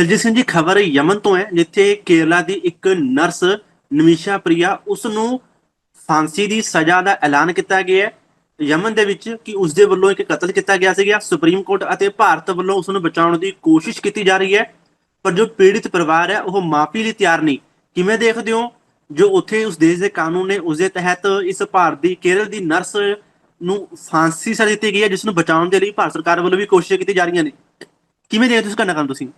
ਦਲਜੀਤ ਸਿੰਘ ਜੀ, ਖਬਰ ਯਮਨ ਤੋਂ ਹੈ, ਜਿੱਥੇ ਕੇਰਲਾ ਦੀ ਇੱਕ ਨਰਸ ਨਮੀਸ਼ਾ ਪ੍ਰਿਆ ਉਸ ਨੂੰ ਫਾਂਸੀ ਦੀ ਸਜ਼ਾ ਦਾ ਐਲਾਨ ਕੀਤਾ ਗਿਆ ਹੈ। ਯਮਨ ਦੇ ਵਿੱਚ ਕਿ ਉਸ ਦੇ ਵੱਲੋਂ ਇੱਕ ਕਤਲ ਕੀਤਾ ਗਿਆ ਸੀਗਾ। ਸੁਪਰੀਮ ਕੋਰਟ ਅਤੇ ਭਾਰਤ ਵੱਲੋਂ ਉਸ ਨੂੰ ਬਚਾਉਣ ਦੀ ਕੋਸ਼ਿਸ਼ ਕੀਤੀ ਜਾ ਰਹੀ ਹੈ। ਪਰ ਜੋ ਪੀੜਿਤ ਪਰਿਵਾਰ ਹੈ, ਉਹ ਮਾਫੀ ਲਈ ਤਿਆਰ ਨਹੀਂ। ਕਿਵੇਂ ਦੇਖਦੇ ਹੋ? ਜੋ ਉੱਥੇ ਉਸ ਦੇਸ਼ ਦੇ ਕਾਨੂੰਨ ਨੇ ਉਸ ਦੇ ਤਹਿਤ ਇਸ ਭਾਰਤ ਦੀ, ਕੇਰਲ ਦੀ ਨਰਸ ਨੂੰ ਫਾਂਸੀ ਸਜ਼ਾ ਦਿੱਤੀ ਗਈ ਹੈ ਜਿਸ ਨੂੰ ਬਚਾਉਣ ਦੇ ਲਈ ਭਾਰਤ ਸਰਕਾਰ ਵੱਲੋਂ ਵੀ ਕੋਸ਼ਿਸ਼ਾਂ ਕੀਤੀ ਜਾ ਰਹੀਆਂ ਨੇ। ਕਿਵੇਂ ਦੇਖਦੇ ਹੋ ਇਸ ਘਟਨਾਕ੍ਰਮ ਤੁਸੀਂ?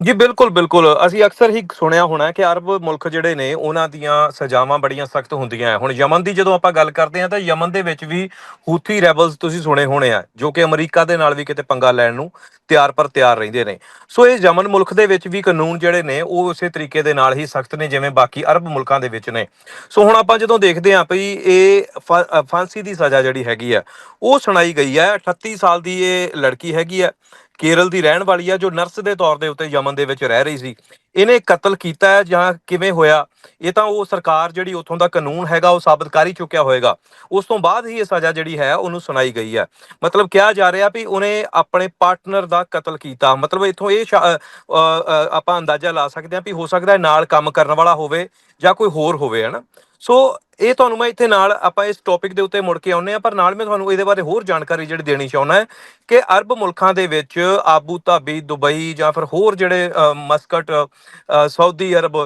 ਜੀ, ਬਿਲਕੁਲ ਬਿਲਕੁਲ। ਅਸੀਂ ਅਕਸਰ ਹੀ ਸੁਣਿਆ ਹੋਣਾ ਕਿ ਅਰਬ ਮੁਲਕ ਜਿਹੜੇ ਨੇ, ਉਹਨਾਂ ਦੀਆਂ ਸਜ਼ਾਵਾਂ ਬੜੀਆਂ ਸਖਤ ਹੁੰਦੀਆਂ ਹੈ। ਹੁਣ ਯਮਨ ਦੀ ਜਦੋਂ ਆਪਾਂ ਗੱਲ ਕਰਦੇ ਹਾਂ, ਤਾਂ ਯਮਨ ਦੇ ਵਿੱਚ ਵੀ ਹੂਥੀ ਰੈਬਲਸ ਤੁਸੀਂ ਸੁਣੇ ਹੋਣੇ ਆ, ਜੋ ਕਿ ਅਮਰੀਕਾ ਦੇ ਨਾਲ ਵੀ ਕਿਤੇ ਪੰਗਾ ਲੈਣ ਨੂੰ ਤਿਆਰ ਪਰ ਤਿਆਰ ਰਹਿੰਦੇ ਨੇ। ਸੋ ਇਹ ਯਮਨ ਮੁਲਕ ਦੇ ਵਿੱਚ ਵੀ ਕਾਨੂੰਨ ਜਿਹੜੇ ਨੇ, ਉਹ ਉਸੇ ਤਰੀਕੇ ਦੇ ਨਾਲ ਹੀ ਸਖਤ ਨੇ, ਜਿਵੇਂ ਬਾਕੀ ਅਰਬ ਮੁਲਕਾਂ ਦੇ ਵਿੱਚ ਨੇ। ਸੋ ਹੁਣ ਆਪਾਂ ਜਦੋਂ ਦੇਖਦੇ ਹਾਂ ਭਈ ਇਹ ਫਾਂਸੀ ਦੀ ਸਜ਼ਾ ਜਿਹੜੀ ਹੈਗੀ ਆ, ਉਹ ਸੁਣਾਈ ਗਈ ਹੈ। 38 ਸਾਲ ਦੀ ਇਹ ਲੜਕੀ ਹੈਗੀ ਆ। ਕੇਰਲ ਦੀ ਰਹਿਣ ਵਾਲੀ ਆ, ਜੋ ਨਰਸ ਦੇ ਤੌਰ ਦੇ ਉੱਤੇ ਯਮਨ ਦੇ ਵਿੱਚ ਰਹਿ ਰਹੀ ਸੀ। ਇਹਨੇ ਕਤਲ ਕੀਤਾ ਹੈ ਜਾਂ ਕਿਵੇਂ ਹੋਇਆ? ਇਹ ਤਾਂ ਉਹ ਸਰਕਾਰ ਜਿਹੜੀ ਉੱਥੋਂ ਦਾ ਕਾਨੂੰਨ ਹੈਗਾ, ਉਹ ਸਾਬਤ ਕਰ ਹੀ ਚੁੱਕਿਆ ਹੋਏਗਾ। ਉਸ ਤੋਂ ਬਾਅਦ ਹੀ ਇਹ ਸਜ਼ਾ ਜਿਹੜੀ ਹੈ, ਉਹਨੂੰ ਸੁਣਾਈ ਗਈ ਹੈ। ਮਤਲਬ ਕਿਹਾ ਜਾ ਰਿਹਾ ਵੀ ਉਹਨੇ ਆਪਣੇ ਪਾਰਟਨਰ ਦਾ ਕਤਲ ਕੀਤਾ। ਮਤਲਬ ਇਥੋਂ ਇਹ ਸ਼ਾ- ਆਪਾਂ ਅੰਦਾਜ਼ਾ ਲਾ ਸਕਦੇ ਹਾਂ ਵੀ ਹੋ ਸਕਦਾ ਹੈ ਨਾਲ ਕੰਮ ਕਰਨ ਵਾਲਾ ਹੋਵੇ ਜਾਂ ਕੋਈ ਹੋਰ ਹੋਵੇ ਹਨਾ ਸੋ ਇਹ ਤੁਹਾਨੂੰ ਮੈਂ ਇੱਥੇ ਨਾਲ ਆਪਾਂ ਇਸ ਟੌਪਿਕ ਦੇ ਉੱਤੇ ਮੁੜ ਕੇ ਆਉਂਦੇ ਆ ਪਰ ਨਾਲ ਮੈਂ ਤੁਹਾਨੂੰ ਇਹਦੇ ਬਾਰੇ ਹੋਰ ਜਾਣਕਾਰੀ ਜਿਹੜੀ ਦੇਣੀ ਚਾਹੁੰਦਾ ਹੈ ਕਿ ਅਰਬ ਮੁਲਕਾਂ ਦੇ ਵਿੱਚ ਆਬੂ ਧਾਬੀ ਦੁਬਈ ਜਾਂ ਫਿਰ ਹੋਰ ਜਿਹੜੇ ਮਸਕਟ ਸਾਊਦੀ ਅਰਬ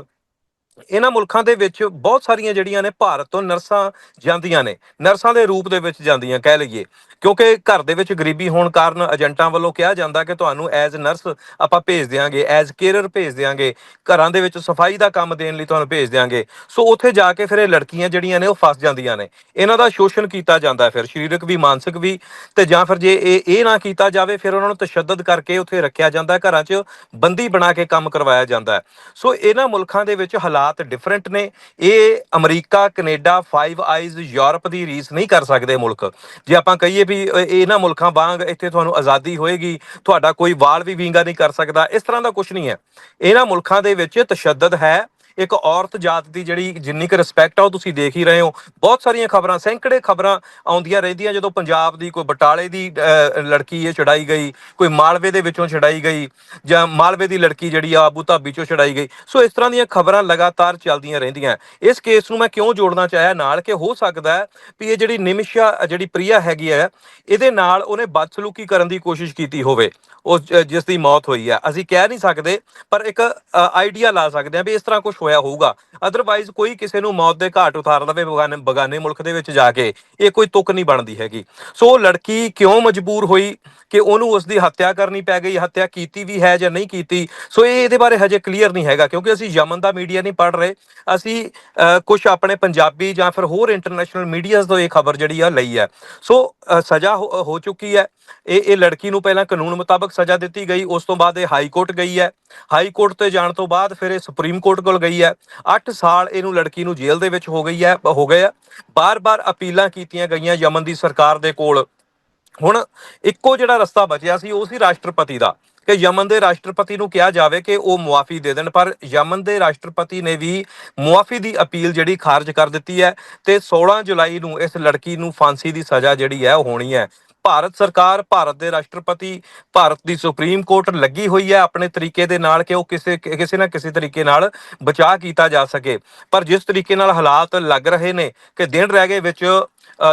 ਇਹਨਾਂ ਮੁਲਕਾਂ ਦੇ ਵਿੱਚ ਬਹੁਤ ਸਾਰੀਆਂ ਜਿਹੜੀਆਂ ਨੇ ਭਾਰਤ ਤੋਂ ਨਰਸਾਂ ਜਾਂਦੀਆਂ ਨੇ, ਨਰਸਾਂ ਦੇ ਰੂਪ ਦੇ ਵਿੱਚ ਜਾਂਦੀਆਂ ਕਹਿ ਲਈਏ, ਕਿਉਂਕਿ ਘਰ ਦੇ ਵਿੱਚ ਗਰੀਬੀ ਹੋਣ ਕਾਰਨ ਏਜੰਟਾਂ ਵੱਲੋਂ ਕਿਹਾ ਜਾਂਦਾ ਕਿ ਤੁਹਾਨੂੰ ਐਜ਼ ਨਰਸ ਆਪਾਂ ਭੇਜ ਦਿਆਂਗੇ ਐਜ਼ ਕੇਅਰਰ ਭੇਜ ਦਿਆਂਗੇ, ਘਰਾਂ ਦੇ ਵਿੱਚ ਸਫ਼ਾਈ ਦਾ ਕੰਮ ਦੇਣ ਲਈ ਤੁਹਾਨੂੰ ਭੇਜ ਦਿਆਂਗੇ, ਸੋ ਉੱਥੇ ਜਾ ਕੇ ਫਿਰ ਇਹ ਲੜਕੀਆਂ ਜਿਹੜੀਆਂ ਨੇ ਉਹ ਫਸ ਜਾਂਦੀਆਂ ਨੇ। ਇਹਨਾਂ ਦਾ ਸ਼ੋਸ਼ਣ ਕੀਤਾ ਜਾਂਦਾ ਫਿਰ, ਸਰੀਰਕ ਵੀ, ਮਾਨਸਿਕ ਵੀ, ਤੇ ਜਾਂ ਫਿਰ ਜੇ ਇਹ ਇਹ ਨਾ ਕੀਤਾ ਜਾਵੇ ਫਿਰ ਉਹਨਾਂ ਨੂੰ ਤਸ਼ੱਦਦ ਕਰਕੇ ਉੱਥੇ ਰੱਖਿਆ ਜਾਂਦਾ, ਘਰਾਂ 'ਚ ਬੰਦੀ ਬਣਾ ਕੇ ਕੰਮ ਕਰਵਾਇਆ ਜਾਂਦਾ। ਸੋ ਇਹਨਾਂ ਮੁਲਕਾਂ ਦੇ ਵਿੱਚ ਹਾਲਾਤ ਡਿਫਰੈਂਟ ਨੇ। ਇਹ America, Canada five eyes Europe ਦੀ ਰੀਸ ਨਹੀਂ ਕਰ ਸਕਦੇ ਮੁਲਕ। ਜੇ ਆਪਾਂ ਕਹੀਏ ਵੀ ਇਹਨਾਂ ਮੁਲਕਾਂ ਵਾਂਗ ਇੱਥੇ ਤੁਹਾਨੂੰ ਆਜ਼ਾਦੀ ਹੋਏਗੀ, ਤੁਹਾਡਾ ਕੋਈ ਵਾਲ ਵੀ ਵਿੰਗਾ ਨਹੀਂ ਕਰ ਸਕਦਾ, ਇਸ ਤਰ੍ਹਾਂ ਦਾ ਕੁਝ ਨਹੀਂ ਹੈ। ਇਹਨਾਂ ਮੁਲਕਾਂ ਦੇ ਵਿੱਚ ਤਸ਼ੱਦਦ ਹੈ ਇੱਕ ਔਰਤ ਜਾਤ ਦੀ ਜਿਹੜੀ ਜਿੰਨੀ ਕੁ ਰਿਸਪੈਕਟ ਆ ਉਹ ਤੁਸੀਂ ਦੇਖ ਹੀ ਰਹੇ ਹੋ। ਬਹੁਤ ਸਾਰੀਆਂ ਖਬਰਾਂ, ਸੈਂਕੜੇ ਖਬਰਾਂ ਆਉਂਦੀਆਂ ਰਹਿੰਦੀਆਂ ਜਦੋਂ ਪੰਜਾਬ ਦੀ ਕੋਈ ਬਟਾਲੇ ਦੀ ਲੜਕੀ ਇਹ ਛਡਾਈ ਗਈ, ਕੋਈ ਮਾਲਵੇ ਦੇ ਵਿੱਚੋਂ ਛਡਾਈ ਗਈ ਜਾਂ ਮਾਲਵੇ ਦੀ ਲੜਕੀ ਜਿਹੜੀ ਆ ਆਬੂ ਧਾਬੀ ਚੋਂ ਛਡਾਈ ਗਈ। ਸੋ ਇਸ ਤਰ੍ਹਾਂ ਦੀਆਂ ਖਬਰਾਂ ਲਗਾਤਾਰ ਚੱਲਦੀਆਂ ਰਹਿੰਦੀਆਂ। ਇਸ ਕੇਸ ਨੂੰ ਮੈਂ ਕਿਉਂ ਜੋੜਨਾ ਚਾਹਿਆ? ਨਾਲ ਕਿ ਹੋ ਸਕਦਾ ਹੈ ਵੀ ਇਹ ਜਿਹੜੀ ਨਿਮਿਸ਼ਾ, ਜਿਹੜੀ ਪ੍ਰਿਆ ਹੈਗੀ ਹੈ, ਇਹਦੇ ਨਾਲ ਉਹਨੇ ਬਦਸਲੂਕੀ ਕਰਨ ਦੀ ਕੋਸ਼ਿਸ਼ ਕੀਤੀ ਹੋਵੇ। ਉਸ ਜਿਸ ਦੀ ਮੌਤ ਹੋਈ ਹੈ। ਅਸੀਂ ਕਹਿ ਨਹੀਂ ਸਕਦੇ, ਪਰ ਇੱਕ ਆਈਡੀਆ ਲਾ ਸਕਦੇ ਹਾਂ ਵੀ ਇਸ ਤਰ੍ਹਾਂ ਕੁਝ ਹੋਇਆ ਹੋਊਗਾ। ਅਦਰਵਾਈਜ਼ ਕੋਈ ਕਿਸੇ ਨੂੰ ਮੌਤ ਦੇ ਘਾਟ ਉਤਾਰ ਲਵੇ ਬਗਾਨੇ ਬਗਾਨੇ ਮੁਲਕ ਦੇ ਵਿੱਚ ਜਾ ਕੇ ਇਹ ਕੋਈ ਤੁਕ ਨਹੀਂ ਬਣਦੀ ਹੈਗੀ। ਸੋ ਉਹ ਲੜਕੀ ਕਿਉਂ ਮਜਬੂਰ ਹੋਈ ਕਿ ਉਹਨੂੰ ਉਸ ਦੀ ਹੱਤਿਆ ਕਰਨੀ ਪੈ ਗਈ, ਹੱਤਿਆ ਕੀਤੀ ਵੀ ਹੈ ਜਾਂ ਨਹੀਂ ਕੀਤੀ? ਸੋ ਇਹ ਇਹਦੇ ਬਾਰੇ ਹਜੇ ਕਲੀਅਰ ਨਹੀਂ ਹੈਗਾ, ਕਿਉਂਕਿ ਅਸੀਂ ਯਮਨ ਦਾ ਮੀਡੀਆ ਨਹੀਂ ਪੜ੍ਹ ਰਹੇ। ਅਸੀਂ ਕੁਝ ਆਪਣੇ ਪੰਜਾਬੀ ਜਾਂ ਫਿਰ ਹੋਰ ਇੰਟਰਨੈਸ਼ਨਲ ਮੀਡੀਆਜ਼ ਤੋਂ ਇਹ ਖਬਰ ਜਿਹੜੀ ਆ ਲਈ ਹੈ। ਸੋ ਸਜ਼ਾ ਹੋ ਚੁੱਕੀ ਹੈ। ਇਹ ਇਹ ਲੜਕੀ ਨੂੰ ਪਹਿਲਾਂ ਕਾਨੂੰਨ ਮੁਤਾਬਕ ਸਜ਼ਾ ਦਿੱਤੀ ਗਈ, ਉਸ ਤੋਂ ਬਾਅਦ ਇਹ ਹਾਈ ਕੋਰਟ ਗਈ ਹੈ। ਹਾਈ ਕੋਰਟ ਤੇ ਜਾਣ ਤੋਂ ਬਾਅਦ ਫਿਰ ਇਹ ਸੁਪਰੀਮ ਕੋਰਟ ਕੋਲ ਗਈ ਹੈ। 8 ਸਾਲ ਇਹਨੂੰ ਲੜਕੀ ਨੂੰ ਜੇਲ੍ਹ ਦੇ ਵਿੱਚ ਹੋ ਗਈ ਹੈ, ਹੋ ਗਏ ਆ। ਬਾਰ-ਬਾਰ ਅਪੀਲਾਂ ਕੀਤੀਆਂ ਗਈਆਂ ਯਮਨ ਦੀ ਸਰਕਾਰ ਦੇ ਕੋਲ। ਹੁਣ ਇੱਕੋ ਜਿਹੜਾ ਰਸਤਾ ਬਚਿਆ ਸੀ, ਉਹ ਸੀ ਰਾਸ਼ਟਰਪਤੀ ਦਾ। ਕਿ ਯਮਨ ਦੇ ਰਾਸ਼ਟਰਪਤੀ ਨੂੰ ਕਿਹਾ ਜਾਵੇ ਕਿ ਉਹ ਮੁਆਫੀ ਦੇ ਦੇਣ, ਪਰ ਯਮਨ ਦੇ ਰਾਸ਼ਟਰਪਤੀ ਨੇ ਵੀ ਮੁਆਫੀ ਦੀ ਅਪੀਲ ਜਿਹੜੀ ਖਾਰਜ ਕਰ ਦਿੱਤੀ ਹੈ ਤੇ 16 ਜੁਲਾਈ ਨੂੰ ਇਸ ਲੜਕੀ ਨੂੰ ਫਾਂਸੀ ਦੀ ਸਜ਼ਾ ਜਿਹੜੀ ਹੈ, ਉਹ ਹੋਣੀ ਹੈ। ਭਾਰਤ ਸਰਕਾਰ, ਭਾਰਤ ਦੇ ਰਾਸ਼ਟਰਪਤੀ, ਭਾਰਤ ਦੀ ਸੁਪਰੀਮ ਕੋਰਟ ਲੱਗੀ ਹੋਈ ਹੈ ਆਪਣੇ ਤਰੀਕੇ ਦੇ ਨਾਲ ਕਿ ਉਹ ਕਿਸੇ ਕਿਸੇ ਨਾ ਕਿਸੇ ਤਰੀਕੇ ਨਾਲ ਬਚਾਅ ਕੀਤਾ ਜਾ ਸਕੇ। ਪਰ ਜਿਸ ਤਰੀਕੇ ਨਾਲ ਹਾਲਾਤ ਲੱਗ ਰਹੇ ਨੇ ਕਿ ਦਿਨ ਰਹਿ ਗਏ ਵਿੱਚ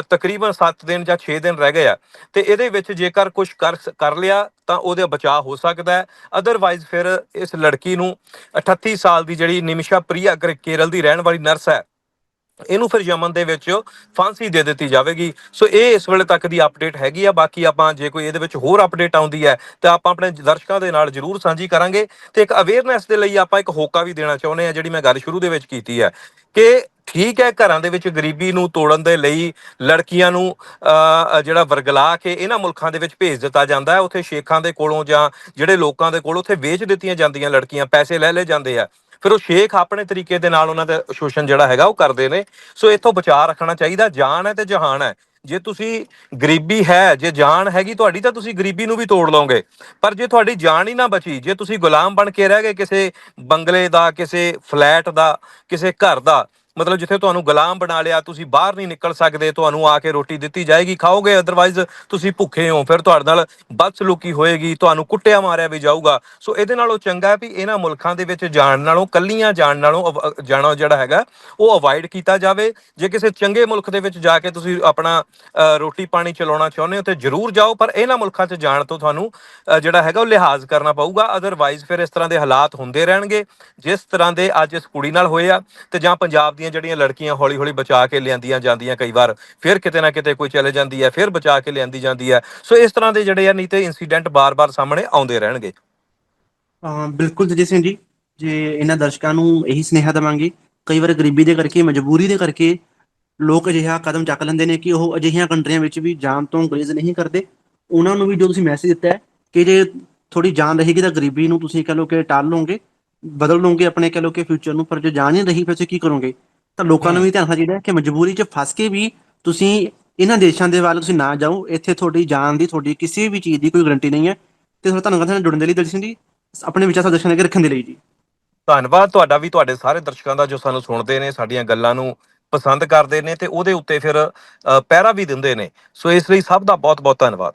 ਤਕਰੀਬਨ 7 ਦਿਨ ਜਾਂ 6 ਦਿਨ ਰਹਿ ਗਏ ਆ, ਤੇ ਇਹਦੇ ਵਿੱਚ ਜੇਕਰ ਕੁਝ ਕਰ ਕਰ ਲਿਆ ਤਾਂ ਉਹਦੇ ਬਚਾਅ ਹੋ ਸਕਦਾ ਹੈ। ਅਦਰਵਾਈਜ਼ ਫਿਰ ਇਸ ਲੜਕੀ ਨੂੰ 38 ਸਾਲ ਦੀ ਜਿਹੜੀ ਨਿਮਿਸ਼ਾ ਪ੍ਰਿਆ ਕੇਰਲ ਦੀ ਰਹਿਣ ਵਾਲੀ ਨਰਸ ਹੈ ਇਹਨੂੰ ਫਿਰ ਯਮਨ ਦੇ ਵਿੱਚ ਫਾਂਸੀ ਦੇ ਦਿੱਤੀ ਜਾਵੇਗੀ। ਸੋ ਇਹ ਇਸ ਵੇਲੇ ਤੱਕ ਦੀ ਅਪਡੇਟ ਹੈਗੀ ਆ। ਬਾਕੀ ਆਪਾਂ ਜੇ ਕੋਈ ਇਹਦੇ ਵਿੱਚ ਹੋਰ ਅਪਡੇਟ ਆਉਂਦੀ ਹੈ ਤਾਂ ਆਪਾਂ ਆਪਣੇ ਦਰਸ਼ਕਾਂ ਦੇ ਨਾਲ ਜਰੂਰ ਸਾਂਝੀ ਕਰਾਂਗੇ। ਤੇ ਇੱਕ ਅਵੇਅਰਨੈਸ ਦੇ ਲਈ ਆਪਾਂ ਇੱਕ ਹੋਕਾ ਵੀ ਦੇਣਾ ਚਾਹੁੰਦੇ ਆ ਜਿਹੜੀ ਮੈਂ ਗੱਲ ਸ਼ੁਰੂ ਦੇ ਵਿੱਚ ਕੀਤੀ ਹੈ ਕਿ ਠੀਕ ਹੈ ਘਰਾਂ ਦੇ ਵਿੱਚ ਗਰੀਬੀ ਨੂੰ ਤੋੜਨ ਦੇ ਲਈ ਲੜਕੀਆਂ ਨੂੰ ਅਹ, ਜਿਹੜਾ ਵਰਗਲਾ ਕੇ ਇਹਨਾਂ ਮੁਲਕਾਂ ਦੇ ਵਿੱਚ ਭੇਜ ਦਿੱਤਾ ਜਾਂਦਾ ਹੈ। ਉੱਥੇ ਸ਼ੇਖਾਂ ਦੇ ਕੋਲੋਂ ਜਾਂ ਜਿਹੜੇ ਲੋਕਾਂ ਦੇ ਕੋਲ ਉੱਥੇ ਵੇਚ ਦਿੱਤੀਆਂ ਜਾਂਦੀਆਂ ਲੜਕੀਆਂ ਪੈਸੇ ਲੈ ਲਏ ਜਾਂਦੇ ਆ। ਫਿਰ ਉਹ ਸ਼ੇਖ ਆਪਣੇ ਤਰੀਕੇ ਦੇ ਨਾਲ ਉਹਨਾਂ ਦਾ ਸ਼ੋਸ਼ਣ ਜਿਹੜਾ ਹੈਗਾ ਉਹ ਕਰਦੇ ਨੇ। ਸੋ ਇੱਥੋਂ ਬਚਾਅ ਰੱਖਣਾ ਚਾਹੀਦਾ, ਜਾਨ ਹੈ ਤੇ ਜਹਾਨ ਹੈ। ਜੇ ਤੁਸੀਂ ਗਰੀਬੀ ਹੈ, ਜੇ ਜਾਨ ਹੈਗੀ ਤੁਹਾਡੀ ਤਾਂ ਤੁਸੀਂ ਗਰੀਬੀ ਨੂੰ ਵੀ ਤੋੜ ਲਓਗੇ। ਪਰ ਜੇ ਤੁਹਾਡੀ ਜਾਨ ਹੀ ਨਾ ਬਚੀ, ਜੇ ਤੁਸੀਂ ਗੁਲਾਮ ਬਣ ਕੇ ਰਹਿ ਗਏ ਕਿਸੇ ਬੰਗਲੇ ਦਾ, ਕਿਸੇ ਫਲੈਟ ਦਾ, ਕਿਸੇ ਘਰ ਦਾ ਮਤਲਬ ਜਿੱਥੇ ਤੁਹਾਨੂੰ ਗੁਲਾਮ ਬਣਾ ਲਿਆ, ਤੁਸੀਂ ਬਾਹਰ ਨਹੀਂ ਨਿਕਲ ਸਕਦੇ, ਤੁਹਾਨੂੰ ਆ ਕੇ ਰੋਟੀ ਦਿੱਤੀ ਜਾਏਗੀ, ਖਾਓਗੇ ਅਦਰਵਾਈਜ਼ ਤੁਸੀਂ ਭੁੱਖੇ ਹੋ, ਫਿਰ ਤੁਹਾਡੇ ਨਾਲ ਬਦਸਲੂਕੀ ਹੋਏਗੀ, ਤੁਹਾਨੂੰ ਕੁੱਟਿਆ ਮਾਰਿਆ ਵੀ ਜਾਊਗਾ। ਸੋ ਇਹਦੇ ਨਾਲੋਂ ਚੰਗਾ ਹੈ ਵੀ ਇਹਨਾਂ ਮੁਲਕਾਂ ਦੇ ਵਿੱਚ ਜਾਣ ਨਾਲੋਂ, ਕੱਲੀਆਂ ਜਾਣ ਨਾਲੋਂ ਜਾਣਾ ਜਿਹੜਾ ਹੈਗਾ, ਉਹ ਅਵਾਇਡ ਕੀਤਾ ਜਾਵੇ। ਜੇ ਕਿਸੇ ਚੰਗੇ ਮੁਲਕ ਦੇ ਵਿੱਚ ਜਾ ਕੇ ਤੁਸੀਂ ਆਪਣਾ ਰੋਟੀ ਪਾਣੀ ਚਲਾਉਣਾ ਚਾਹੁੰਦੇ ਹੋ ਤੇ ਜ਼ਰੂਰ ਜਾਓ, ਪਰ ਇਹਨਾਂ ਮੁਲਕਾਂ 'ਚ ਜਾਣ ਤੋਂ ਤੁਹਾਨੂੰ ਜਿਹੜਾ ਹੈਗਾ ਉਹ ਲਿਹਾਜ਼ ਕਰਨਾ ਪਊਗਾ। ਅਦਰਵਾਈਜ਼ ਫਿਰ ਇਸ ਤਰ੍ਹਾਂ ਦੇ ਹਾਲਾਤ ਹੁੰਦੇ ਰਹਿਣਗੇ। ਜਿਸ ਤਰ੍ਹਾਂ ਦੇ ਅੱਜ ਇਸ ਕੁੜੀ ਨਾਲ ਹੋਏ ਆ, ਤੇ ਜਾਂ ਪੰਜਾਬ ਦੀ ਦੀਆਂ ਜਿਹੜੀਆਂ ਲੜਕੀਆਂ ਹੌਲੀ ਹੌਲੀ ਬਚਾ ਕੇ ਲਿਆਂਦੀਆਂ ਜਾਂਦੀਆਂ ਕਈ ਵਾਰ, ਫਿਰ ਕਿਤੇ ਨਾ ਕਿਤੇ ਕੋਈ ਚਲੇ ਜਾਂਦੀ ਹੈ, ਫਿਰ ਬਚਾ ਕੇ ਲਿਆਂਦੀ ਜਾਂਦੀ ਹੈ। ਸੋ ਇਸ ਤਰ੍ਹਾਂ ਦੇ ਜਿਹੜੇ ਆ ਨਹੀਂ ਤੇ ਇਨਸੀਡੈਂਟ ਬਾਰ-ਬਾਰ ਸਾਹਮਣੇ ਆਉਂਦੇ ਰਹਿਣਗੇ। ਅਹ ਬਿਲਕੁਲ ਜਜੀ ਸਿੰਘ ਜੀ, ਜੇ ਇਹਨਾਂ ਦਰਸ਼ਕਾਂ ਨੂੰ ਇਹੀ ਸੁਨੇਹਾ ਦੇਵਾਂਗੇ, ਕਈ ਵਾਰ ਗਰੀਬੀ ਦੇ ਕਰਕੇ, ਮਜਬੂਰੀ ਦੇ ਕਰਕੇ ਲੋਕ ਅਜਿਹਾ ਕਦਮ ਚੱਕ ਲੈਂਦੇ ਨੇ ਕਿ ਉਹ ਅਜਿਹੀਆਂ ਕੰਟਰੀਆਂ ਵਿੱਚ ਵੀ ਜਾਣ ਤੋਂ ਗੁਰੇਜ਼ ਨਹੀਂ ਕਰਦੇ। ਉਹਨਾਂ ਨੂੰ ਵੀ ਜੋ ਤੁਸੀਂ ਮੈਸੇਜ ਦਿੱਤਾ ਹੈ ਕਿ ਜੇ ਥੋੜੀ ਜਾਨ ਰਹੇਗੀ ਤਾਂ ਗਰੀਬੀ ਨੂੰ ਤੁਸੀਂ ਕਹ ਲਓ ਕਿ ਟਾਲ ਲਓਗੇ, ਬਦਲ ਲਓਗੇ ਆਪਣੇ ਕਹ ਲਓ ਕਿ ਫਿਊਚਰ ਨੂੰ, ਪਰ ਜੇ ਜਾਣ ਨਹੀਂ ਰਹੀ ਫਿਰ ਤੁਸੀਂ ਕੀ ਕਰੋਗੇ? ਤਾਂ ਲੋਕਾਂ ਨੂੰ ਵੀ ਧਿਆਨ ਰੱਖਣਾ ਚਾਹੀਦਾ ਕਿ ਮਜਬੂਰੀ 'ਚ ਫਸ ਕੇ ਵੀ ਤੁਸੀਂ ਇਹਨਾਂ ਦੇਸ਼ਾਂ ਦੇ ਵੱਲ ਤੁਸੀਂ ਨਾ ਜਾਓ ਇੱਥੇ ਤੁਹਾਡੀ ਜਾਨ ਦੀ ਤੁਹਾਡੀ ਕਿਸੇ ਵੀ ਚੀਜ਼ ਦੀ ਕੋਈ ਗਾਰੰਟੀ ਨਹੀਂ ਹੈ ਤੇ ਤੁਹਾਨੂੰ ਧੰਨਵਾਦ ਨਾਲ ਜੁੜਨ ਦੇ ਲਈ ਦਰਸ਼ਨ ਜੀ ਆਪਣੇ ਵਿਚਾਰ ਦਰਸ਼ਨ ਅੱਗੇ ਰੱਖਣ ਦੇ ਲਈ ਜੀ। ਧੰਨਵਾਦ ਤੁਹਾਡਾ ਵੀ ਤੁਹਾਡੇ ਸਾਰੇ ਦਰਸ਼ਕਾਂ ਦਾ ਜੋ ਸਾਨੂੰ ਸੁਣਦੇ ਨੇ ਸਾਡੀਆਂ ਗੱਲਾਂ ਨੂੰ ਪਸੰਦ ਕਰਦੇ ਨੇ ਤੇ ਉਹਦੇ ਉੱਤੇ ਫਿਰ ਪਹਿਰਾ ਵੀ ਦਿੰਦੇ ਨੇ। ਸੋ ਇਸ ਲਈ ਸਭ ਦਾ ਬਹੁਤ ਬਹੁਤ ਧੰਨਵਾਦ।